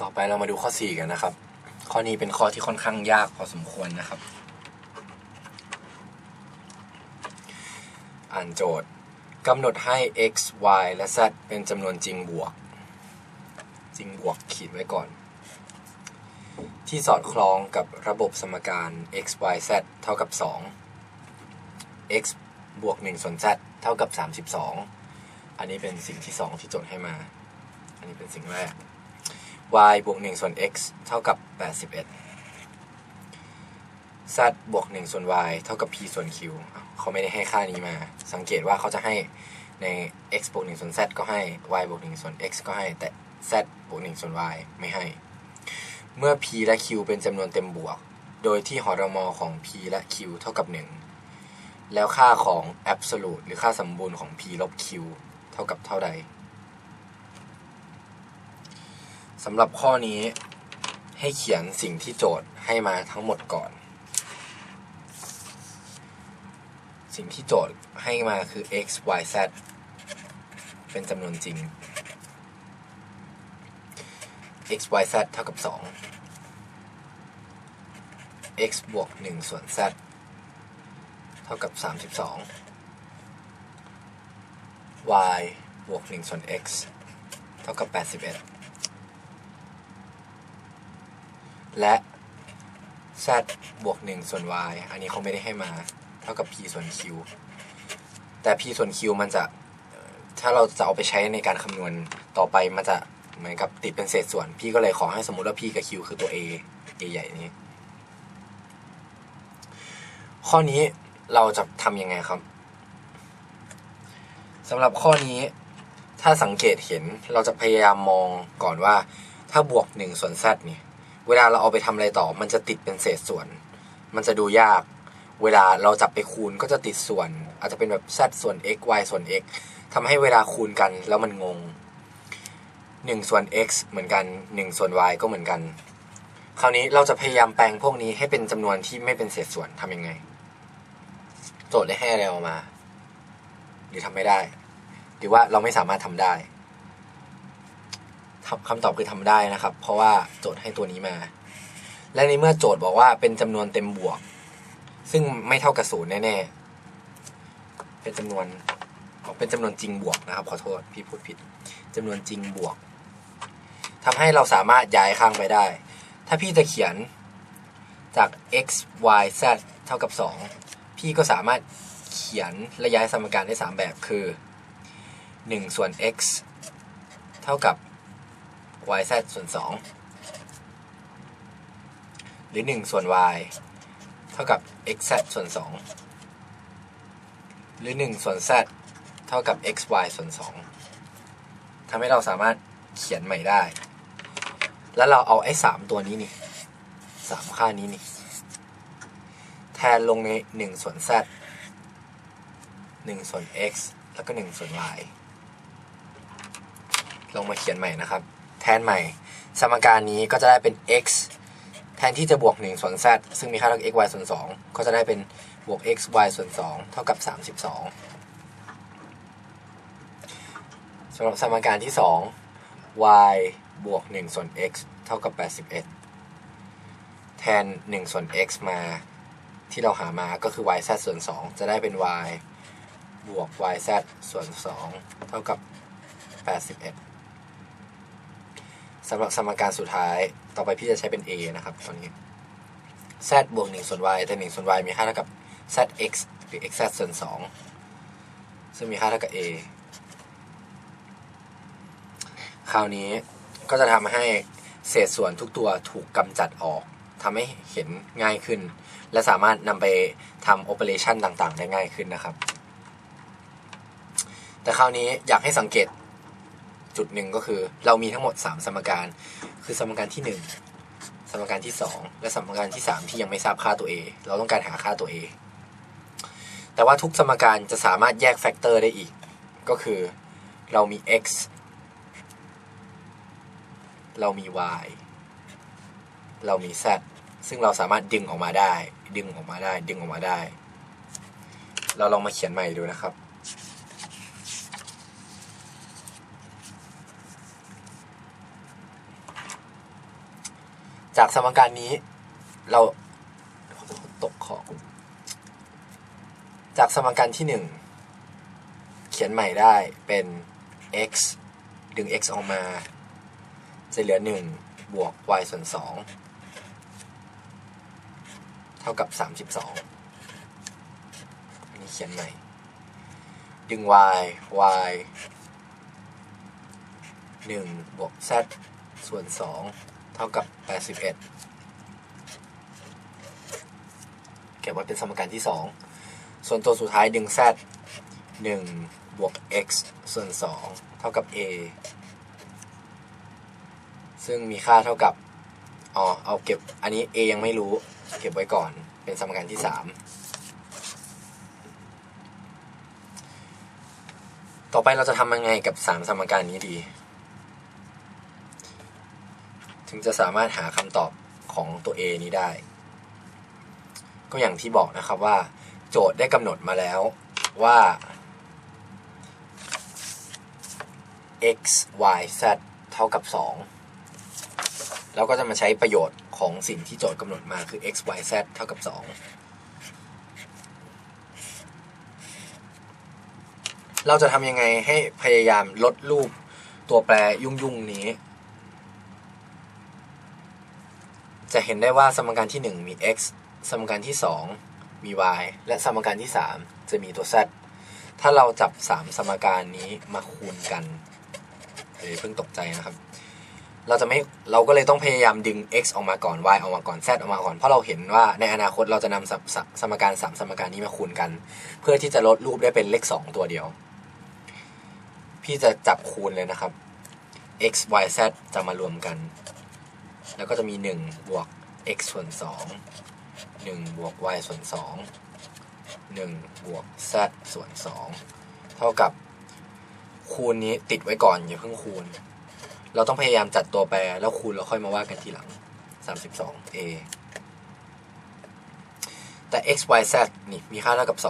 ต่อไปเรามาดูข้อ 4 กันนะครับ ข้อนี้เป็นข้อที่ค่อนข้างยากพอสมควรนะครับ อ่านโจทย์กำหนดให้ x y และ z เป็นจำนวนจริงบวก จริงบวกขีดไว้ก่อน ที่สอดคล้องกับระบบสมการ x y z เท่ากับ 2 x บวก1ส่วน z เท่ากับ 32 อันนี้เป็นสิ่งที่ 2 ที่โจทย์ให้มา อันนี้เป็นสิ่งแรก y บวก1ส่วน x เท่ากับ 81 z บวก1ส่วน y เท่ากับ p ส่วน q อ้าวเขาไม่ได้ให้ค่านี้มา สังเกตว่าเขาจะให้ใน x บวก1ส่วน z ก็ให้ y บวก1ส่วน x ก็ให้ แต่ z บวก1ส่วน y ไม่ให้ เมื่อ p และ q เป็นจำนวนเต็มบวก โดยที่หอรมอของ p และ q เท่ากับ 1 แล้วค่าของ absolute หรือค่าสมบูรณ์ของ p ลบ q เท่ากับเท่าใด สำหรับข้อนี้ให้เขียนสิ่งที่โจทย์ให้มาทั้งหมดก่อน สิ่งที่โจทย์ให้มาคือ x y z เป็นจำนวนจริง x y z เท่ากับ 2 x บวก 1 ส่วน z เท่ากับ 32 y บวก 1 ส่วน x เท่ากับ 81 และ z บวก1ส่วน y อันนี้เขาไม่ได้ให้มา เท่ากับ p ส่วน q แต่ p ส่วน q มันจะถ้าเราจะเอาไปใช้ในการคำนวณต่อไปมันจะเหมือนกับติดเป็นเศษส่วน พี่ก็เลยขอให้สมมุติว่า p กับ q คือตัว a a ใหญ่นี้ ข้อนี้เราจะทำยังไงครับสำหรับข้อนี้ถ้าสังเกตเห็นเราจะพยายามมองก่อนว่า ถ้าบวก1ส่วน z เนี่ย เวลาเราเอาไปทำอะไรต่อ มันจะติดเป็นเศษส่วน มันจะดูยาก เวลาเราจับไปคูณก็จะติดส่วน อาจจะเป็นแบบ z ส่วน x y ส่วน x ทำให้เวลาคูณกันแล้วมันงง1ส่วน x เหมือนกัน1ส่วน y ก็เหมือนกัน คราวนี้เราจะพยายามแปลงพวกนี้ให้เป็นจำนวนที่ไม่เป็นเศษส่วนทำยังไง โจทย์ได้ให้อะไรออกมา หรือทำไม่ได้ หรือว่าเราไม่สามารถทำได้ คำตอบคือทำได้นะครับ เพราะว่าโจทย์ให้ตัวนี้มา และในเมื่อโจทย์บอกว่าเป็นจำนวนเต็มบวก ซึ่งไม่เท่ากับศูนย์แน่ๆเป็นจำนวนเป็นจำนวนจริงบวกนะครับ ขอโทษพี่พูดผิดจำนวนจริงบวกทำให้เราสามารถย้ายข้างไปได้ ถ้าพี่จะเขียนจาก x y z เท่ากับ 2 พี่ก็สามารถเขียนและย้ายสมการได้ 3 แบบคือ 1 ส่วน x เท่ากับ y z ส่วน 2 หรือ 1 ส่วน y เท่ากับ x z ส่วน 2 หรือ 1 ส่วน z เท่ากับ x y ส่วน 2ทำให้เราสามารถเขียนใหม่ได้ แล้วเราเอาไอ้ 3 ตัวนี้นี่ 3 ค่านี้นี่ แทนลงใน 1 ส่วน z 1 ส่วน x แล้วก็ 1 ส่วน y ลงมาเขียนใหม่นะครับ แทนใหม่ สมการนี้ก็จะได้เป็น x แทนที่จะบวก1ส่วน z ซึ่งมีค่าเท่ากับ x y ส่วน2ก็จะได้เป็นบวก x y ส่วน2เท่ากับ 32สำหรับสมการที่ 2 y บวก1ส่วน x เท่ากับ 81 แทน 1 ส่วน x มาที่เราหามาก็คือ y z ส่วน 2 จะได้เป็น y บวก y z ส่วน 2 เท่ากับ 81 สำหรับสมการสุดท้าย ต่อไปพี่จะใช้เป็น a นะครับตอนนี้ z บวก1ส่วน y แต่1ส่วน y มีค่าเท่ากับ zx หรือ xz ส่วน 2 ซึ่งมีค่าเท่ากับ a คราวนี้ก็จะทำให้เศษส่วนทุกตัวถูกกำจัดออกทำให้เห็นง่ายขึ้น และสามารถนำไปทำโอเปอเรชันต่างๆ ได้ง่ายขึ้นนะครับ แต่คราวนี้อยากให้สังเกต จุดหนึ่งก็คือ เรามีทั้งหมด 3 สมการ คือสมการที่ 1 สมการที่ 2 และสมการที่ 3 ที่ยังไม่ทราบค่าตัว a เราต้องการหาค่าตัว a แต่ว่าทุกสมการจะสามารถแยกแฟกเตอร์ได้อีก ก็คือเรามี x เรามี y เรามี z ซึ่งเราสามารถดึงออกมาได้ ดึงออกมาได้ ดึงออกมาได้ เราลองมาเขียนใหม่ดูนะครับ จากสมการนี้ เราตกของ จากสมการที่หนึ่งเขียนใหม่ได้เป็น x ดึง x ออกมา จะเหลือ 1 บวก y ส่วน 2 เท่ากับ 32 อันนี้เขียนใหม่ ดึง y y 1 บวก z ส่วน 2 เท่ากับ 81 เก็บไว้เป็นสมการที่ 2 ส่วนตัวสุดท้ายดึง z 1 บวก x ส่วน 2 เท่ากับ a ซึ่งมีค่าเท่ากับอ๋อเอาเก็บ อันนี้ a ยังไม่รู้ เก็บไว้ก่อน เป็นสมการที่ 3 ต่อไปเราจะทำยังไงกับ 3 สมการนี้ดี ถึงจะสามารถหาคำตอบของตัว a นี้ได้ ก็อย่างที่บอกนะครับว่า โจทย์ได้กำหนดมาแล้วว่า x y z เท่ากับ 2 แล้วก็จะมาใช้ประโยชน์ของสิ่งที่โจทย์กำหนดมาคือ x y z เท่ากับ 2 เราจะทำยังไงให้พยายามลดรูปตัวแปรยุ่งๆนี้ จะเห็นได้ว่าสมการที่ 1 มี x สมการที่ 2 มี y และสมการที่ 3 จะมีตัว z ถ้าเราจับ 3 สมการนี้มาคูณกันเดี๋ยวเพิ่งตกใจนะครับ เราจะไม่เราก็เลยต้องพยายามดึง x ออกมาก่อน y ออกมาก่อน z ออกมาก่อน เพราะเราเห็นว่าในอนาคตเราจะนำสสสมการ 3 สมการนี้มาคูณกัน เพื่อที่จะลดรูปได้เป็นเลข 2 ตัวเดียว พี่จะจับคูณเลยนะครับ x y z จะมารวมกัน แล้วก็จะมี 1 บวก x ส่วน 2 1 บวก y ส่วน 2 1 บวก z ส่วน 2 เท่ากับคูณนี้ติดไว้ก่อน อย่าเพิ่งคูณ เราต้องพยายามจัดตัวแปร แล้วคูณแล้วค่อยมาว่ากันทีหลัง 32 a แต่ x y z นี่มีค่าเท่ากับ 2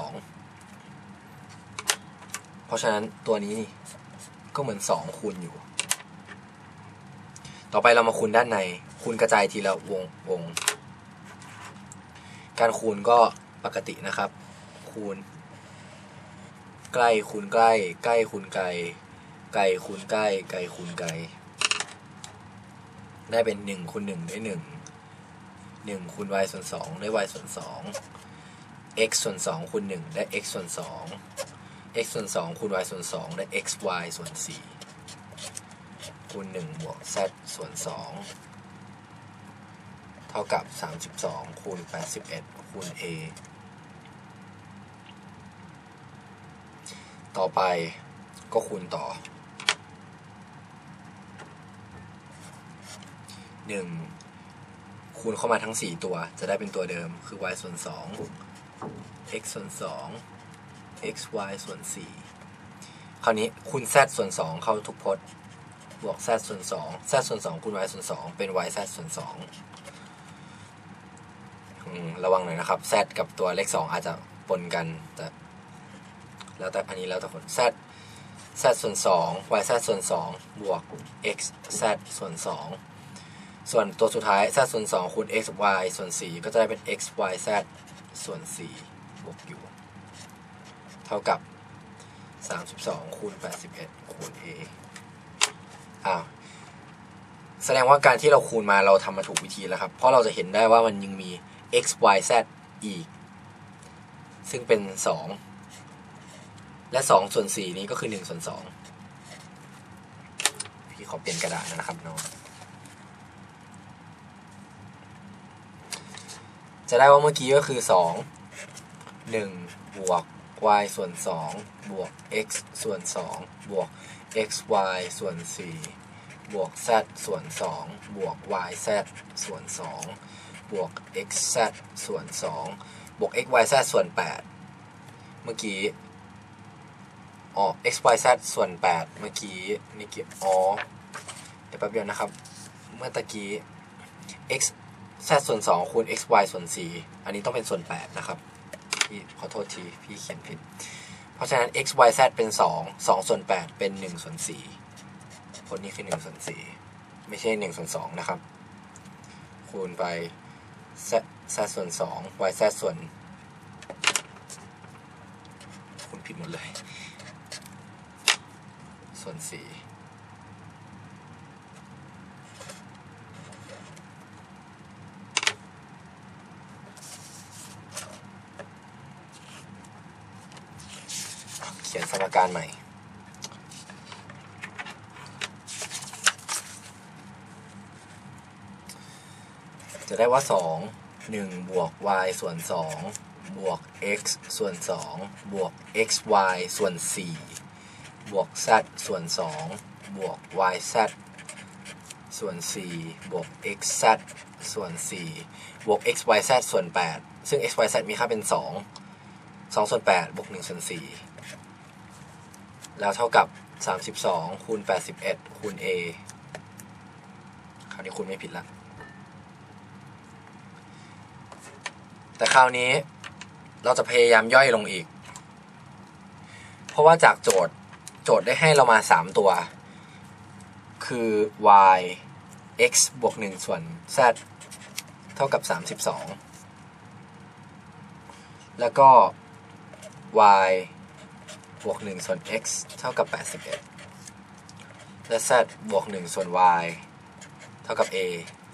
เพราะฉะนั้นตัวนี้นี่ก็เหมือน 2 คูณอยู่ ต่อไปเรามาคูณด้านใน คูณกระจายทีละวงวง การคูณก็ปกตินะครับ คูณ ใกล้คูณใกล้ ใกล้คูณไกล ไกลคูณใกล้ ไกลคูณไกล ได้เป็นหนึ่งคูณหนึ่งได้หนึ่งหนึ่งคูณ y ส่วนสองได้ y ส่วนสอง x ส่วนสองคูณหนึ่งได้ x ส่วนสอง x ส่วนสองคูณ y ส่วนสองได้ x y ส่วนสี่คูณหนึ่งบวก z ส่วนสอง เท่ากับสามสิบสองคูณแปดสิบเอ็ดคูณ a ต่อไปก็คูณต่อ 1 คูณเข้ามาทั้ง 4 ตัวจะได้เป็นตัวเดิมคือ y ส่วน 2 x ส่วน 2 x y ส่วน 4 คราวนี้คูณ z ส่วน 2 เข้าทุกพจน์บวก z ส่วน 2 z ส่วน 2 คูณ y ส่วน 2 เป็น y z ส่วน2อืม ระวังหน่อยนะครับ z กับตัวเลข2อาจจะปนกันแต่แล้วแต่อันนี้แล้วแต่คน z z ส่วน2 y z ส่วน2บวก x z ส่วน2ส่วนตัวสุดท้าย z ส่วน2คูณ x y ส่วน4ก็จะได้เป็น x y z ส่วน4บวกอยู่เท่ากับ32คูณ81คูณ a อ้าวแสดงว่าการที่เราคูณมาเราทำมาถูกวิธีแล้วครับ เพราะเราจะเห็นได้ว่ามันยังมี x y z อีก ซึ่งเป็น 2 และ 2 ส่วน 4 นี้ก็คือ 1 ส่วน 2 พี่ขอเปลี่ยนกระดาษนะครับน้องจะได้ว่าเมื่อกี้ก็คือ 2 1 บวก y ส่วน 2 บวก x ส่วน 2 บวก x y ส่วน 4 บวก z ส่วน 2 บวก y z ส่วน 2 บวก x z ส่วน 2 บวก x y z ส่วน 8 เมื่อกี้อ๋อ x y z ส่วน 8 เมื่อกี้นี่กี่อ๋อเดี๋ยวแป๊บเดียวนะครับ เมื่อตะกี้ x z ส่วน 2 คูณ x y ส่วน 4 อันนี้ต้องเป็นส่วน 8 นะครับพี่ขอโทษที พี่เขียนผิด เพราะฉะนั้น x y z เป็น 2 2 ส่วน 8 เป็น 1 ส่วน 4 ผลนี้คือ 1 ส่วน 4 ไม่ใช่ 1 ส่วน 2 นะครับ คูณไป z z ส่วนสอง y z ส่วนคูณผิดหมดเลย ส่วนสี่เขียนสมการใหม่ ได้ว่า 2 1 บวก y ส่วน 2 บวก x ส่วน 2 บวก xy ส่วน 4 บวก z ส่วน 2 บวก yz ส่วน 4 บวก xz ส่วน 4 บวก xyz ส่วน 8 ซึ่ง xyz มีค่าเป็น 2 2 ส่วน 8 บวก 1 ส่วน 4 แล้วเท่ากับ 32 คูณ 81 คูณ a คราวนี้คูณไม่ผิดละ แต่คราวนี้เราจะพยายามย่อยลงอีก เพราะว่าจากโจทย์โจทย์ได้ให้เรามา 3 ตัว คือ y x บวก 1 ส่วน z เท่ากับ 32 แล้วก็ y บวก 1 ส่วน x เท่ากับ 81 และ z บวก 1 ส่วน y เท่ากับ a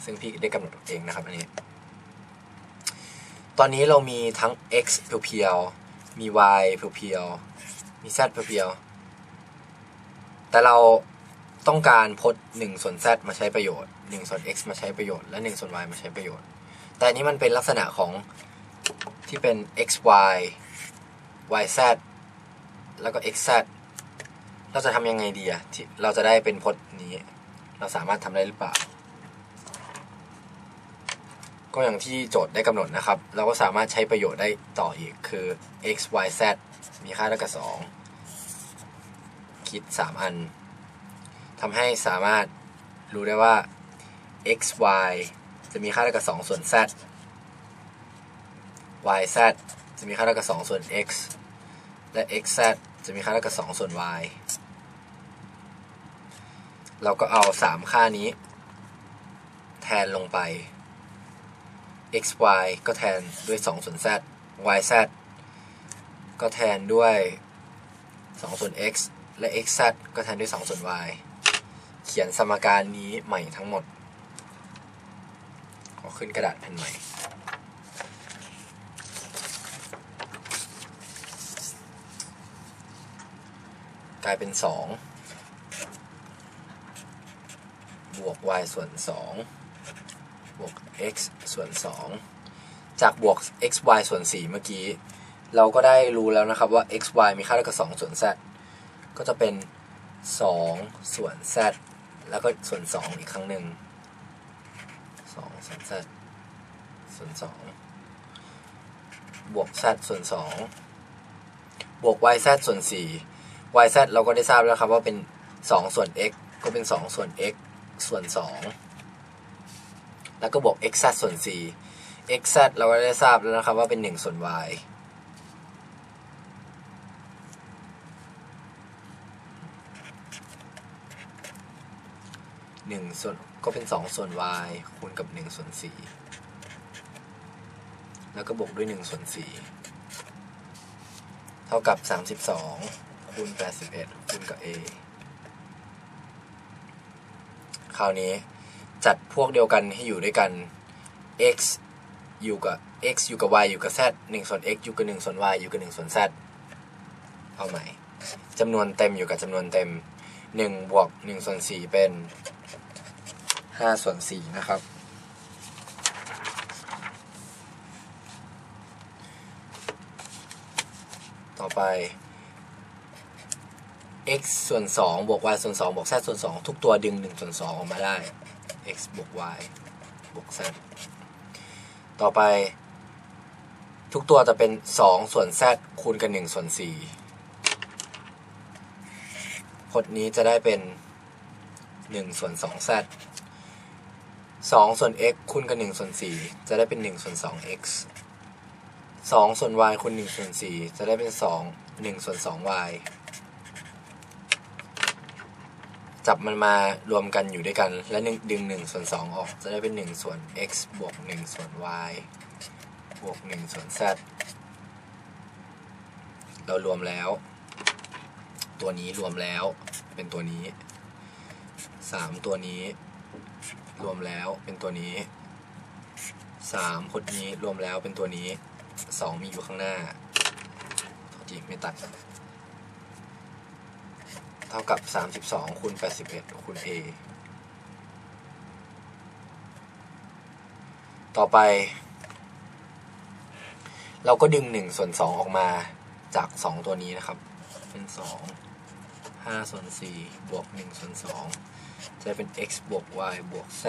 ซึ่งพี่ได้กำหนดเองนะครับอันนี้ ตอนนี้เรามีทั้ง x เพียวๆมี y เพียวๆมี z เพียวๆแต่เราต้องการพจน์1ส่วน z มาใช้ประโยชน์1ส่วน x มาใช้ประโยชน์ และ 1 ส่วน y มาใช้ประโยชน์ แต่อันนี้มันเป็นลักษณะของที่เป็น x y y z แล้วก็ x z เราจะทำยังไงดีอะที่เราจะได้เป็นพจน์นี้ เราสามารถทำได้หรือเปล่า ก็อย่างที่โจทย์ได้กำหนดนะครับ เราก็สามารถใช้ประโยชน์ได้ต่ออีกคือ x y z มีค่าเท่ากับ 2 คิด 3 อันทำให้สามารถรู้ได้ว่า x y จะมีค่าเท่ากับ 2 ส่วน z y z จะมีค่าเท่ากับ 2 ส่วน x และ x z จะมีค่าเท่ากับ 2 ส่วน y เราก็เอา 3 ค่านี้ แทนลงไป x y ก็แทนด้วย2ส่วน z y z ก็แทนด้วย2ส่วน x และ x z ก็แทนด้วย2ส่วน y เขียนสมการนี้ใหม่ทั้งหมด ขอขึ้นกระดาษแผ่นใหม่กลายเป็น 2 บวก y ส่วน 2 x ส่วน 2 จากบวก x y ส่วน 4 เมื่อกี้ เราก็ได้รู้แล้วนะครับว่า x y มีค่าเท่ากับ 2 ส่วน z ก็จะเป็น 2 ส่วน z แล้วก็ส่วน 2 อีกครั้งหนึ่ง2ส่วน z ส่วน 2 บวก z ส่วน 2 บวก y z ส่วน 4 y z เราก็ได้ทราบแล้วครับว่าเป็น 2 ส่วน x ก็เป็น 2 ส่วน x ส่วน 2 แล้วก็บวก x z ส่วน4 x z เราก็ได้ทราบแล้วนะครับว่าเป็น 1 ส่วน y หนึ่งส่วนก็เป็นสองส่วน y คูณกับหนึ่งส่วนสี่แล้วก็บวกด้วยหนึ่งส่วนสี่เท่ากับสามสิบสองคูณแปดสิบเอ็ดคูณกับ a คราวนี้ จัดพวกเดียวกันให้อยู่ด้วยกัน x อยู่กับ x อยู่กับ y อยู่กับ z หนึ่งส่วน x อยู่กับหนึ่งส่วน y อยู่กับหนึ่งส่วน z เอาใหม่จำนวนเต็มอยู่กับจำนวนเต็มหนึ่งบวกหนึ่งส่วนสี่เป็นห้าส่วนสี่นะครับ ต่อไป x ส่วนสองบวก y ส่วนสองบวก z ส่วนสองทุกตัวดึงหนึ่งส่วนสองออกมาได้ x บวก y บวก z ต่อไป ทุกตัวจะเป็นสองส่วน z คูณกับหนึ่งส่วนสี่พจน์นี้จะได้เป็นหนึ่งส่วนสอง z สองส่วน x คูณกับหนึ่งส่วนสี่จะได้เป็นหนึ่งส่วนสอง x สองส่วน y คูณหนึ่งส่วนสี่จะได้เป็นสองหนึ่งส่วนสอง y จับมันมารวมกันอยู่ด้วยกัน และหนึ่งดึงหนึ่งส่วนสองออก จะได้เป็นหนึ่งส่วน x บวกหนึ่งส่วน y บวกหนึ่งส่วน z เรารวมแล้ว ตัวนี้รวมแล้วเป็นตัวนี้สามตัวนี้ รวมแล้วเป็นตัวนี้สามพจน์นี้รวมแล้วเป็นตัวนี้สองมีอยู่ข้างหน้าโทษทีไม่ตัด ท่ากับ 32คูณ81คูณ a ต่อไป เราก็ดึง1ส่วน2ออกมาจาก 2 ตัวนี้นะครับ เป็น 2 5ส่วน4บวก1ส่วน2จะเป็น x บวก y บวก z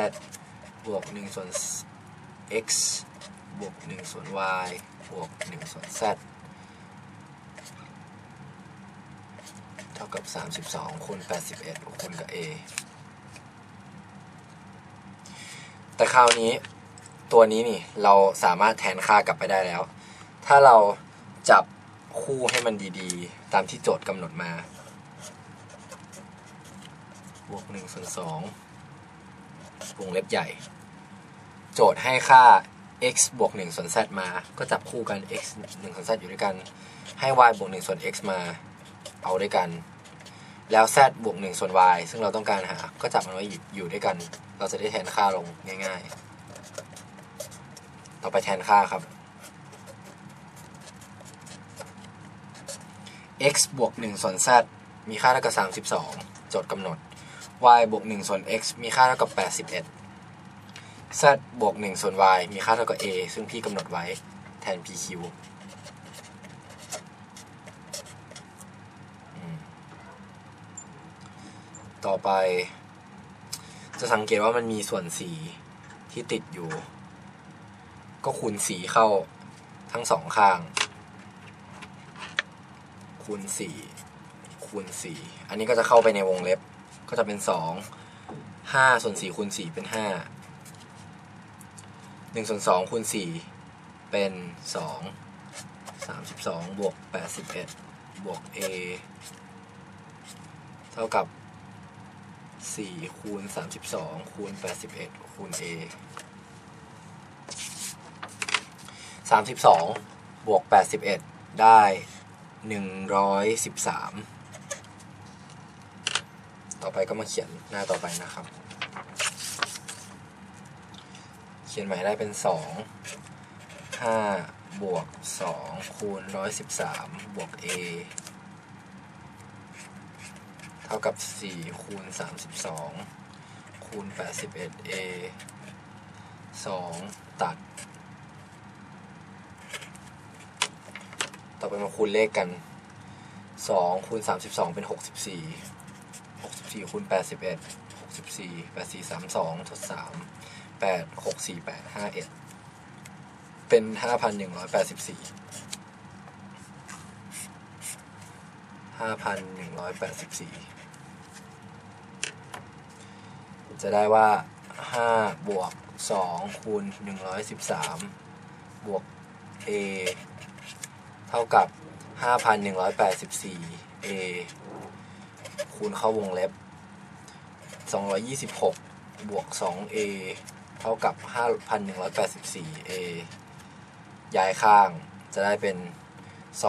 บวก1ส่วน x บวก1ส่วน y บวก1ส่วน z เท่า กับ 32คูณ81คูณกับ a แต่คราวนี้ตัวนี้นี่เราสามารถแทนค่ากลับไปได้แล้ว ถ้าเราจับคู่ให้มันดีๆ ตามที่โจทย์กำหนดมา บวก1ส่วน2วงเล็บใหญ่ โจทย์ให้ค่า x บวก1ส่วน z มา ก็จับคู่กัน x 1ส่วน z อยู่ด้วยกัน ให้ y บวก1ส่วน x มา เอาด้วยกัน แล้ว z บวก1ส่วน y ซึ่งเราต้องการหา ก็จับมันไว้อยู่อยู่ด้วยกัน เราจะได้แทนค่าลงง่ายๆ ต่อไปแทนค่าครับ x บวก1ส่วน z มีค่าเท่ากับ 32 โจทย์กำหนด y บวก1ส่วน x มีค่าเท่ากับ 81 z บวก1ส่วน y มีค่าเท่ากับ a ซึ่งพี่กำหนดไว้แทน pq ไป จะสังเกตว่ามันมีส่วนสีที่ติดอยู่ ก็คูณสีเข้าทั้งสองข้าง คูณสี่คูณสี่อันนี้ก็จะเข้าไปในวงเล็บก็จะเป็นสองห้าส่วนสี่คูณสี่เป็นห้าหนึ่งส่วนสองคูณสี่เป็นสองสามสิบสองบวกแปดสิบเอ็ดบวก a เท่ากับ สี่คูณสามสิบสองคูณแปดสิบเอ็ดคูณ a สามสิบสองบวกแปดสิบเอ็ดได้หนึ่งร้อยสิบสามต่อไปก็มาเขียนหน้าต่อไปนะครับ เขียนใหม่ได้เป็นสองห้าบวกสองคูณร้อยสิบสามบวก a ท่ากับ 4 คูณ 32 คูณ 81a 2 ตัด ต่อไปมาคูณเลขกัน 2 คูณ 32 เป็น 64 64 คูณ 81 64 84 32ทด3 8 6 4 8 5 1 เป็น 5,184 5,184 จะได้ว่าห้าบวกสองคูณหนึ่งร้อยสิบวก a เท่ากับ 5,184 a คูณเข้าวงเล็บ 226 บวก 2a เท่ากับ 5,184 a ย้ายข้างจะได้เป็น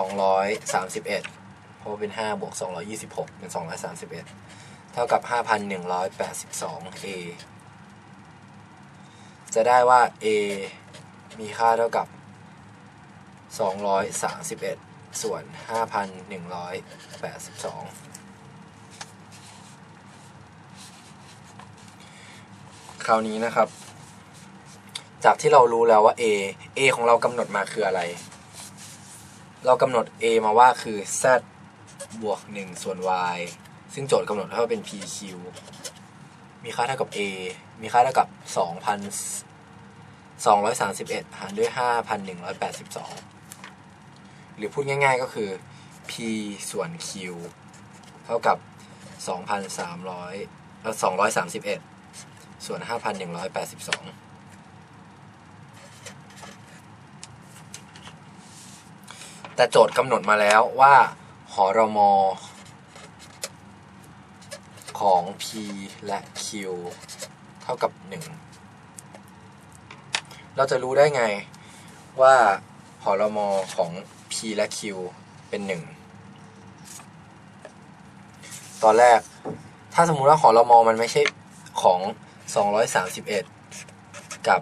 231 เพราะเป็น 5 บวก 226 เป็น 231 เท่ากับ 5,182 a จะได้ว่า a มีค่าเท่ากับ 231 ส่วน 5,182 คราวนี้นะครับ จากที่เรารู้แล้วว่า a a ของเรากำหนดมาคืออะไร เรากำหนด a มาว่าคือ z บวก 1 ส่วน y ซึ่งโจทย์กำหนดให้ว่าเป็น pq มีค่าเท่ากับ a มีค่าเท่ากับ 2,231 หารด้วย 5,182 หรือพูดง่ายๆก็คือ p ส่วน q เท่ากับ 2,300เอ่อ231 ส่วน 5,182แต่โจทย์กำหนดมาแล้วว่า หอรมอขอ ของ p และ q เท่ากับ 1 เราจะรู้ได้ไงว่าหอรมอของ p และ q เป็น 1 ตอนแรก ถ้าสมมุติว่าหอรมอมันไม่ใช่ของ 231 กับ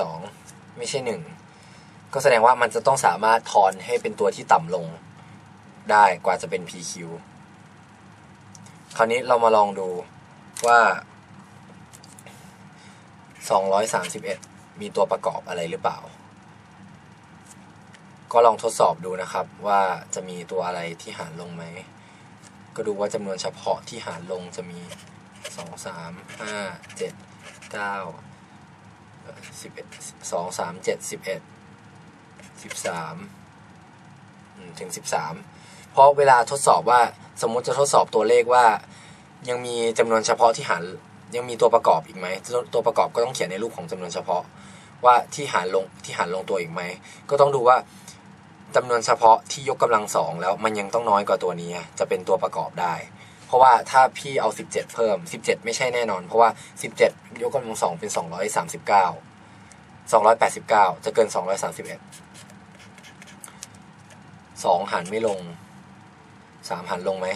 582 ไม่ใช่ 1 ก็แสดงว่ามันจะต้องสามารถทอนให้เป็นตัวที่ต่ำลง ได้กว่าจะเป็น PQ คราวนี้เรามาลองดูว่า 231 มีตัวประกอบอะไรหรือเปล่า ก็ลองทดสอบดูนะครับว่าจะมีตัวอะไรที่หารลงไหม ก็ดูว่าจำนวนเฉพาะที่หารลงจะมี 2 3 5 7 9 11 2 3 7 11 13 ถึง 13 เพราะเวลาทดสอบว่าสมมุติจะทดสอบตัวเลขว่า ยังมีจำนวนเฉพาะที่หารยังมีตัวประกอบอีกไหมตัวประกอบก็ต้องเขียนในรูปของจำนวนเฉพาะ ว่าที่หารลงที่หารลงตัวอีกไหมก็ต้องดูว่าจำนวนเฉพาะที่ยกกำลังสองแล้วมันยังต้องน้อยกว่าตัวนี้จะเป็นตัวประกอบได้ เพราะว่าถ้าพี่เอา 17 เพิ่ม 17 ไม่ใช่แน่นอน เพราะว่า 17 ยกกำลังสองเป็น 239 289 จะเกิน 231สองหันไม่ลง สามหันลงไหม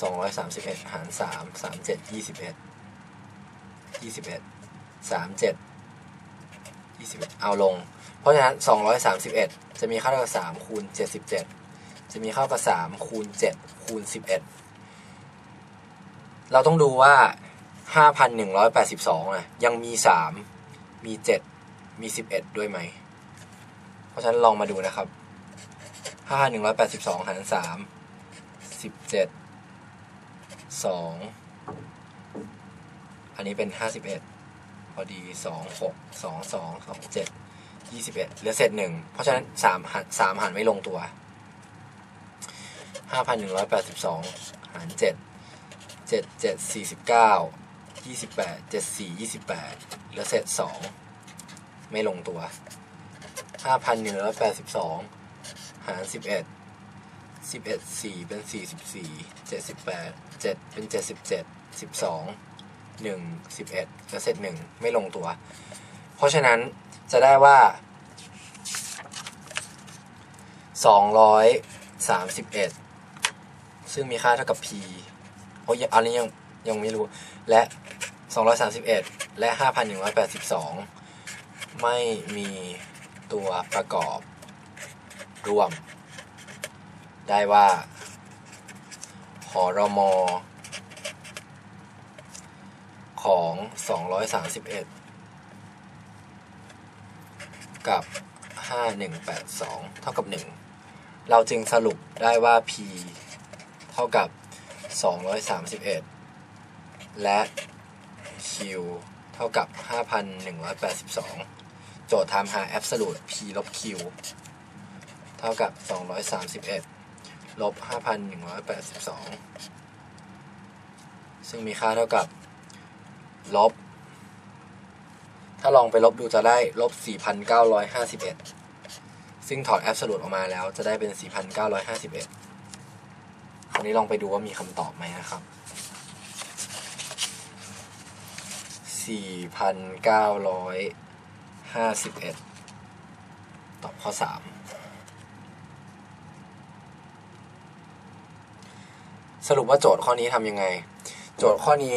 สองร้อยสามสิบเอ็ดหารสามสามเจ็ดยี่สิบเอ็ดยี่สิบเอ็ดสามเจ็ดยี่สิบเอ็ดเอาลง เพราะฉะนั้นสองร้อยสามสิบเอ็ดจะมีค่าเท่ากับสามคูณเจ็ดสิบเจ็ดจะมีค่ากับสามคูณเจ็ดคูณสิบเอ็ดเราต้องดูว่าห้าพันหนึ่งร้อยแปดสิบสองอะยังมีสามมีเจ็ดมีสิบเอ็ดด้วยไหม เพราะฉะนั้นลองมาดูนะครับ ห้าหนึ่งร้อยแปดสิบสองหารสามสิบเจ็ดสองอันนี้เป็นห้าสิบเอ็ดพอดีสองหกสองสองสองเจ็ดยี่สิบเอ็ดเหลือเศษหนึ่งเพราะฉะนั้นสามหันสามหันไม่ลงตัวห้าพันหนึ่งร้อยแปดสิบสองหารเจ็ดเจ็ดเจ็ดสี่สิบเก้ายี่สิบแปดเจ็ดสี่ยี่สิบแปดเหลือเศษสองไม่ลงตัวห้าพันหนึ่งร้อยแปดสิบสอง หารสิบเอ็ดสิบเอ็ดสี่เป็นสี่สิบสี่เจ็ดสิบแปดเจ็ดเป็นเจ็ดสิบเจ็ดสิบสองหนึ่งสิบเอ็ดกระเสร็จหนึ่งไม่ลงตัว เพราะฉะนั้นจะได้ว่าสองร้อยสามสิบเอ็ดซึ่งมีค่าเท่ากับ p โอ้ยอันนี้ยังยังไม่รู้ และสองร้อยสามสิบเอ็ดและห้าพันหนึ่งร้อยแปดสิบสองไม่มีตัวประกอบ ร่วม ได้ว่าหอรมอของ 231 กับ 5182 เท่ากับ 1 เราจึงสรุปได้ว่า p เท่ากับ 231 และ q เท่ากับ 5,182 โจทย์ทำหา absolute p ลบ q เท่ากับ 231 ลบ 5,182 ซึ่งมีค่าเท่ากับ ลบ ถ้าลองไปลบดูจะได้ลบ 4,951 ซึ่งถอด absolute ออกมาแล้วจะได้เป็น 4,951 คราวนี้ลองไปดูว่ามีคำตอบไหมนะครับ4,951 ตอบข้อ 3 สรุปว่าโจทย์ข้อนี้ทำยังไง โจทย์ข้อนี้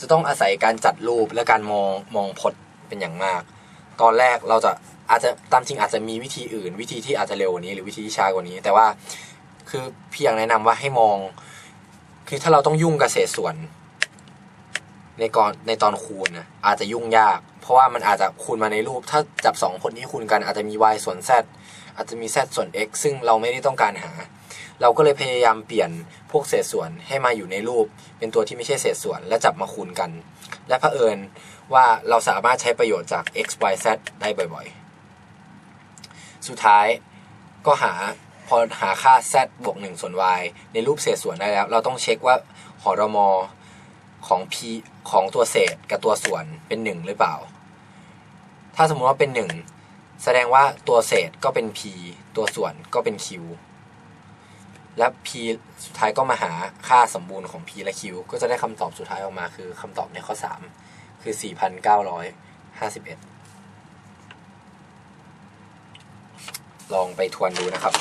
จะต้องอาศัยการจัดรูปและการมองมองพจน์เป็นอย่างมาก ตอนแรกเราจะอาจจะตามจริงอาจจะมีวิธีอื่น วิธีที่อาจจะเร็วกว่านี้ หรือวิธีที่ช้ากว่านี้ แต่ว่าคือพี่อยากแนะนำว่าให้มอง คือถ้าเราต้องยุ่งกับเศษส่วน ในก่อนในตอนคูณนะอาจจะยุ่งยาก เพราะว่ามันอาจจะคูณมาในรูป ถ้าจับสองพจน์นี้คูณกันอาจจะมี y ส่วน z อาจจะมี z ส่วน x ซึ่งเราไม่ได้ต้องการหา เราก็เลยพยายามเปลี่ยนพวกเศษส่วนให้มาอยู่ในรูป เป็นตัวที่ไม่ใช่เศษส่วนและจับมาคูณกัน และเผอิญว่าเราสามารถใช้ประโยชน์จาก x y z ได้บ่อยๆ สุดท้ายก็หาพอหาค่า z บวก1ส่วน y ในรูปเศษส่วนได้แล้ว เราต้องเช็คว่าหอรมอของ p ของตัวเศษกับตัวส่วนเป็น 1 หรือเปล่า ถ้าสมมติว่าเป็น 1 แสดงว่าตัวเศษก็เป็น p ตัวส่วนก็เป็น q และ p สุดท้ายก็มาหาค่าสมบูรณ์ของ p และ q ก็จะได้คำตอบสุดท้ายออกมาคือคำตอบในข้อ 3 คือ 4,951 ลองไปทวนดูนะครับ